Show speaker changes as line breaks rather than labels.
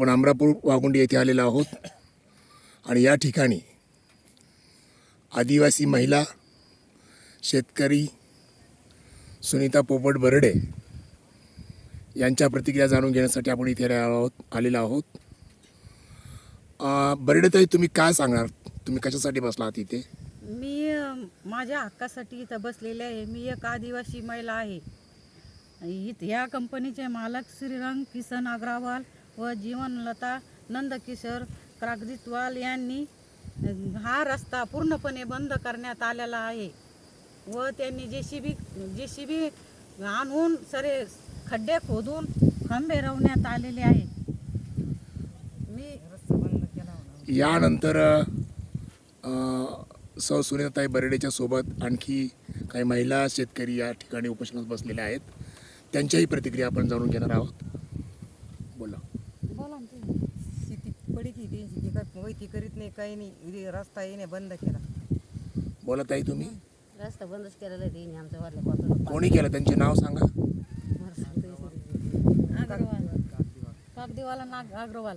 आपण अमरापूर वाघुंडी येथे आलेलो आहोत. आणि या ठिकाणी आदिवासी महिला शेतकरी सुनीता पोपट बर्डे यांच्या प्रतिक्रिया जाणून घेण्यासाठी आपण इथे आहोत आलेलो आहोत. बर्डे बर्डेताई तुम्ही काय सांगणार? तुम्ही कशासाठी बसला आहात इथे?
मी माझ्या हक्कासाठी इथं बसलेले आहे. मी एक आदिवासी महिला आहे. इथं ह्या कंपनीचे मालक श्रीरंग किसन अग्रवाल व जीवनलता नंदकिशोर कागजितवाल यांनी हा रस्ता पूर्णपणे बंद करण्यात आलेला आहे. व त्यांनी जे C B J C B आणून सरे खड्डे खोदून खंबे रवण्यात आलेले आहे. मी
यानंतर सौ सुनीताई बर्डेच्या सोबत आणखी काही महिला शेतकरी या ठिकाणी उपोषणात बसलेल्या आहेत. त्यांच्याही प्रतिक्रिया आपण जाणून घेणार आहोत. बोला.
शेती पडी ती त्यांची ती काय वैती करीत नाही काही नाही. इथे रस्ता येणे बंद केला.
बोला ताई तुम्ही.
रस्ता बंदच केलेला आहे त्यांनी आमच्या वारल्या पासून
कोणी केलं? त्यांचे नाव सांगा.
अग्रवाल कागदीवाला नाग अग्रवाल